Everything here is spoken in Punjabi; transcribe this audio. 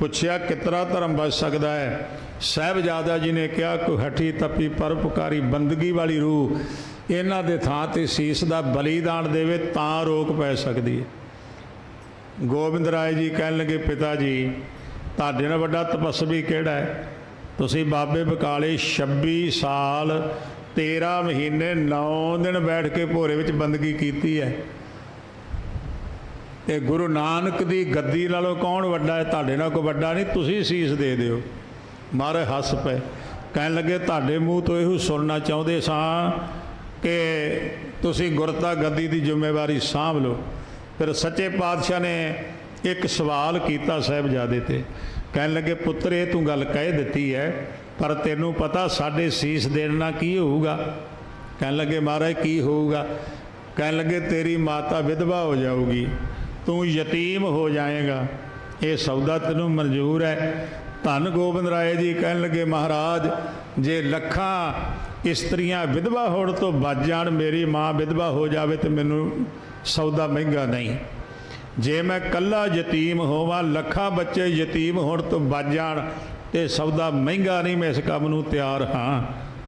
ਪੁੱਛਿਆ ਕਿਤਰਾ ਧਰਮ ਬਚ ਸਕਦਾ ਹੈ? ਸਾਹਿਬਜ਼ਾਦਾ ਜੀ ਨੇ ਕਿਹਾ ਕੋ ਹਠੀ ਤਪੀ ਪਰਉਪਕਾਰੀ ਬੰਦਗੀ ਵਾਲੀ ਰੂਹ ਇਹਨਾਂ ਦੇ ਥਾਂ ਤੇ ਸੀਸ ਦਾ ਬਲੀਦਾਨ ਦੇਵੇ ਤਾਂ ਰੋਕ ਪੈ ਸਕਦੀ ਹੈ। ਗੋਬਿੰਦ ਰਾਏ ਜੀ ਕਹਿਣ ਲੱਗੇ ਪਿਤਾ ਜੀ ਤੁਹਾਡੇ ਨਾਲ ਵੱਡਾ ਤਪਸਵੀ ਕਿਹੜਾ ਹੈ? ਤੁਸੀਂ ਬਾਬੇ ਬਕਾਲੇ 26 ਸਾਲ 13 ਮਹੀਨੇ 9 ਦਿਨ ਬੈਠ ਕੇ ਭੋਰੇ ਵਿੱਚ ਬੰਦਗੀ ਕੀਤੀ ਹੈ। ਇਹ ਗੁਰੂ ਨਾਨਕ ਦੀ ਗੱਦੀ ਨਾਲੋਂ ਕੌਣ ਵੱਡਾ ਹੈ? ਤੁਹਾਡੇ ਨਾਲ ਕੋਈ ਵੱਡਾ ਨਹੀਂ। ਤੁਸੀਂ ਸੀਸ ਦੇ ਦਿਓ। ਮਾਰੇ ਹੱਸ ਪਏ। ਕਹਿਣ ਲੱਗੇ, ਤੁਹਾਡੇ ਮੂੰਹ ਤੋਂ ਇਹੋ ਸੁਣਨਾ ਚਾਹੁੰਦੇ ਸਾਂ ਕਿ ਤੁਸੀਂ ਗੁਰਤਾ ਗੱਦੀ ਦੀ ਜ਼ਿੰਮੇਵਾਰੀ ਸਾਂਭ ਲਓ। ਫਿਰ ਸੱਚੇ ਪਾਤਸ਼ਾਹ ਨੇ ਇੱਕ ਸਵਾਲ ਕੀਤਾ ਸਾਹਿਬਜ਼ਾਦੇ ਤੇ। ਕਹਿਣ ਲੱਗੇ, ਪੁੱਤਰ, ਇਹ ਤੂੰ ਗੱਲ ਕਹਿ ਦਿੱਤੀ ਹੈ, ਪਰ ਤੈਨੂੰ ਪਤਾ ਸਾਡੇ ਸੀਸ ਦੇਣ ਨਾਲ ਕੀ ਹੋਊਗਾ? ਕਹਿਣ ਲੱਗੇ, ਮਹਾਰਾਜ, ਕੀ ਹੋਊਗਾ? ਕਹਿਣ ਲੱਗੇ, ਤੇਰੀ ਮਾਤਾ ਵਿਧਵਾ ਹੋ ਜਾਊਗੀ। ਤੂੰ ਯਤੀਮ ਹੋ ਜਾਏਗਾ। ਇਹ ਸੌਦਾ ਤੈਨੂੰ ਮਨਜ਼ੂਰ ਹੈ। ਧੰਨ ਗੋਬਿੰਦ ਰਾਏ ਜੀ ਕਹਿਣ ਲੱਗੇ, ਮਹਾਰਾਜ, ਜੇ ਲੱਖਾਂ ਇਸਤਰੀਆਂ ਵਿਧਵਾ ਹੋਣ ਤੋਂ ਬਚ ਜਾਣ, ਮੇਰੀ ਮਾਂ ਵਿਧਵਾ ਹੋ ਜਾਵੇ ਤੇ ਮੈਨੂੰ ਸੌਦਾ ਮਹਿੰਗਾ ਨਹੀਂ। ਜੇ ਮੈਂ ਕੱਲਾ ਯਤੀਮ ਹੋਵਾਂ, ਲੱਖਾਂ ਬੱਚੇ ਯਤੀਮ ਹੋਣ ਤੋਂ ਬਚ ਜਾਣ ਤੇ ਸੌਦਾ ਮਹਿੰਗਾ ਨਹੀਂ, ਮੈਂ ਇਸ ਕੰਮ ਨੂੰ ਤਿਆਰ ਹਾਂ।